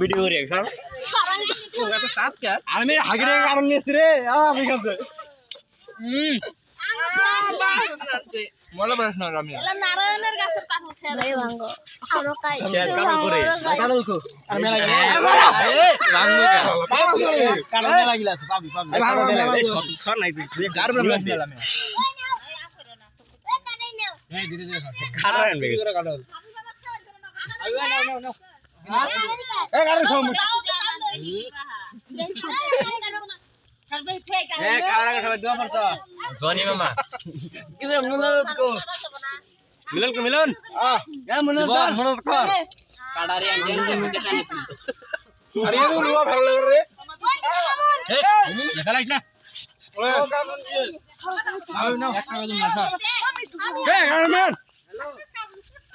Video করি এখন আমি হাগিরে কারণ নিয়েছি রে। আমি কাছে মনে পারিস না আমি। নারায়ণের গাছের কাঠ উঠে দেয় ভাঙ্গ আরও কাই শেয়ার কারণ করে। কারণ কো আমি লাগি কারণ লাগিলা আছে। পাবি পাবি। সর নাই তুই কার বলে লাগি আমি এই এই ধীরে ধীরে খারাপ আনবে কারণ মিলন মিলন আ কর কাডারি আরে এ ভালো লাগে রে দেখা না না একটা না লাগা না ওই চার রে এ নিচে তো খেলা স্টপ করেন কি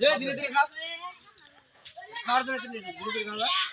ধীরে ধীরে খাও। খাওয়ার জন্য ধীরে ধীরে খাও